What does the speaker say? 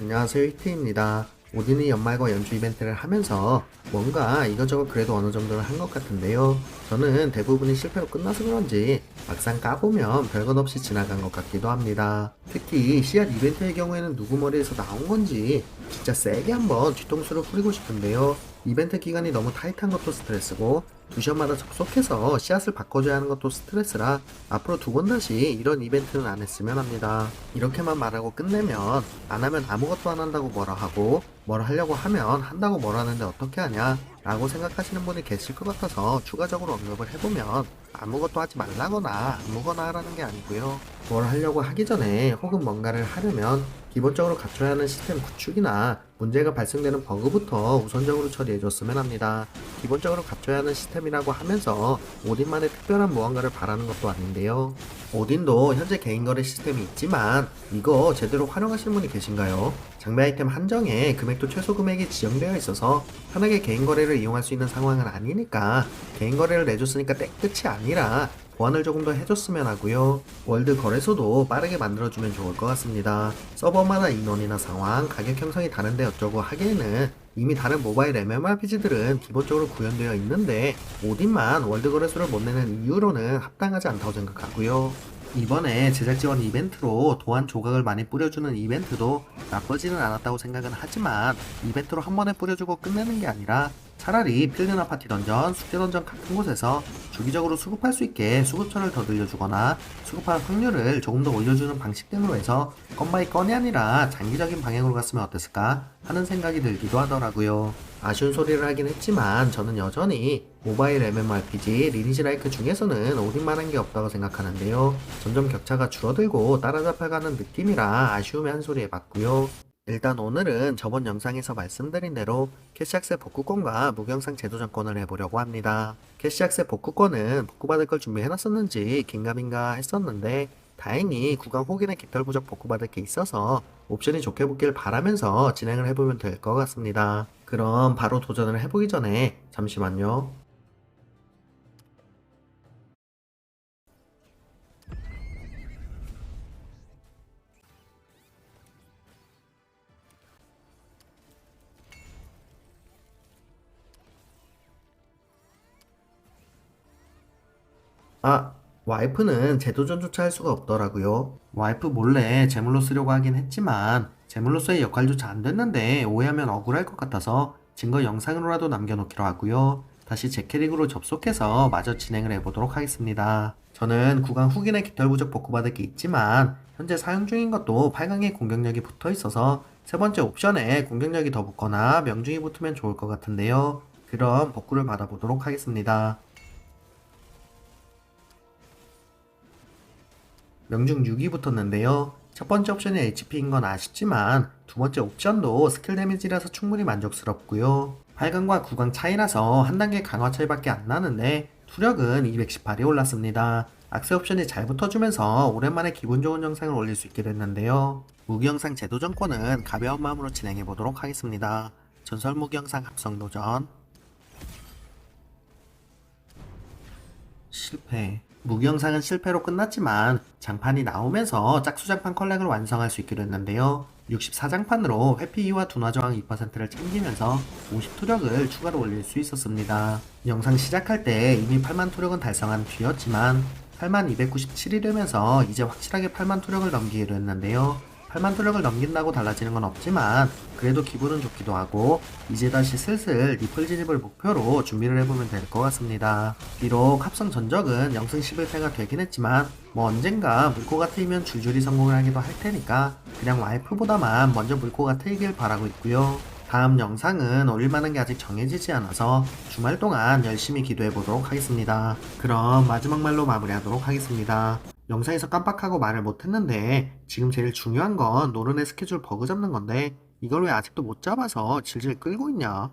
안녕하세요 히트입니다. 오디니 연말과 연주 이벤트를 하면서 뭔가 이것저것 그래도 어느 정도는 한 것 같은데요. 저는 대부분이 실패로 끝나서 그런지 막상 까보면 별것 없이 지나간 것 같기도 합니다. 특히 씨앗 이벤트의 경우에는 누구 머리에서 나온 건지 진짜 세게 한번 뒤통수를 뿌리고 싶은데요. 이벤트 기간이 너무 타이트한 것도 스트레스고 두 시간마다 접속해서 씨앗을 바꿔줘야 하는 것도 스트레스라 앞으로 두 번 다시 이런 이벤트는 안 했으면 합니다. 이렇게만 말하고 끝내면 안 하면 아무것도 안 한다고 뭐라 하고 뭘 하려고 하면 한다고 뭘 하는데 어떻게 하냐 라고 생각하시는 분이 계실 것 같아서 추가적으로 언급을 해보면 아무것도 하지 말라거나 아무거나 하라는 게 아니고요. 뭘 하려고 하기 전에 혹은 뭔가를 하려면 기본적으로 갖춰야 하는 시스템 구축이나 문제가 발생되는 버그부터 우선적으로 처리해줬으면 합니다. 기본적으로 갖춰야 하는 시스템이라고 하면서 오딘만의 특별한 무언가를 바라는 것도 아닌데요. 오딘도 현재 개인 거래 시스템이 있지만 이거 제대로 활용하시는 분이 계신가요? 장비 아이템 한정에 금액도 최소 금액이 지정되어 있어서 편하게 개인 거래를 이용할 수 있는 상황은 아니니까 개인 거래를 내줬으니까 땡 끝이 아니라 보완을 조금 더 해줬으면 하고요. 월드 거래소도 빠르게 만들어주면 좋을 것 같습니다. 서버마다 인원이나 상황, 가격 형성이 다른데 어쩌고 하기에는 이미 다른 모바일 MMORPG들은 기본적으로 구현되어 있는데 오딘만 월드 거래소를 못 내는 이유로는 합당하지 않다고 생각하고요. 이번에 제작 지원 이벤트로 도안 조각을 많이 뿌려주는 이벤트도 나쁘지는 않았다고 생각은 하지만 이벤트로 한 번에 뿌려주고 끝내는 게 아니라 차라리 필드나 파티 던전, 숙제 던전 같은 곳에서 주기적으로 수급할 수 있게 수급처를 더 늘려주거나 수급할 확률을 조금 더 올려주는 방식 등으로 해서 건바이 건이 아니라 장기적인 방향으로 갔으면 어땠을까 하는 생각이 들기도 하더라고요. 아쉬운 소리를 하긴 했지만 저는 여전히 모바일 MMORPG 리니지 라이크 중에서는 오딘만한 게 없다고 생각하는데요. 점점 격차가 줄어들고 따라잡혀가는 느낌이라 아쉬움에 한 소리 해봤고요. 일단 오늘은 저번 영상에서 말씀드린 대로 캐시악세 복구권과 무경상 제도 정권을 해보려고 합니다. 캐시악세 복구권은 복구받을 걸 준비해놨었는지 긴가민가 했었는데 다행히 구간 혹인의 깃털 부적 복구받을 게 있어서 옵션이 좋게 붙길 바라면서 진행을 해보면 될 것 같습니다. 그럼 바로 도전을 해보기 전에 잠시만요. 아, 와이프는 재도전조차 할 수가 없더라고요. 와이프 몰래 제물로 쓰려고 하긴 했지만 제물로서의 역할조차 안 됐는데 오해하면 억울할 것 같아서 증거 영상으로라도 남겨놓기로 하고요. 다시 제 캐릭으로 접속해서 마저 진행을 해보도록 하겠습니다. 저는 구간 후긴의 깃털 부적 복구받을 게 있지만 현재 사용 중인 것도 8강에 공격력이 붙어 있어서 세 번째 옵션에 공격력이 더 붙거나 명중이 붙으면 좋을 것 같은데요. 그럼 복구를 받아보도록 하겠습니다. 명중 6이 붙었는데요. 첫 번째 옵션이 HP인 건 아쉽지만 두 번째 옵션도 스킬 데미지라서 충분히 만족스럽고요. 8강과 9강 차이라서 한 단계 강화 차이밖에 안 나는데 투력은 218이 올랐습니다. 악세 옵션이 잘 붙어주면서 오랜만에 기분 좋은 영상을 올릴 수 있게 됐는데요. 무기 영상 제도 정권은 가벼운 마음으로 진행해 보도록 하겠습니다. 전설 무기 영상 합성 도전 실패. 무기 영상은 실패로 끝났지만 장판이 나오면서 짝수장판 컬렉을 완성할 수 있기로 했는데요. 64장판으로 회피 2와 둔화 저항 2%를 챙기면서 50투력을 추가로 올릴 수 있었습니다. 영상 시작할 때 이미 8만 투력은 달성한 뒤였지만 8만 297이 되면서 이제 확실하게 8만 투력을 넘기기로 했는데요. 8만 투력을 넘긴다고 달라지는 건 없지만 그래도 기분은 좋기도 하고 이제 다시 슬슬 리플 진입을 목표로 준비를 해보면 될 것 같습니다. 비록 합성 전적은 0승 11패가 되긴 했지만 뭐 언젠가 물고가 트이면 줄줄이 성공을 하기도 할 테니까 그냥 와이프보다만 먼저 물고가 트이길 바라고 있고요. 다음 영상은 올릴만한 게 아직 정해지지 않아서 주말 동안 열심히 기도해 보도록 하겠습니다. 그럼 마지막 말로 마무리하도록 하겠습니다. 영상에서 깜빡하고 말을 못했는데 지금 제일 중요한 건 노른의 스케줄 버그 잡는 건데 이걸 왜 아직도 못 잡아서 질질 끌고 있냐?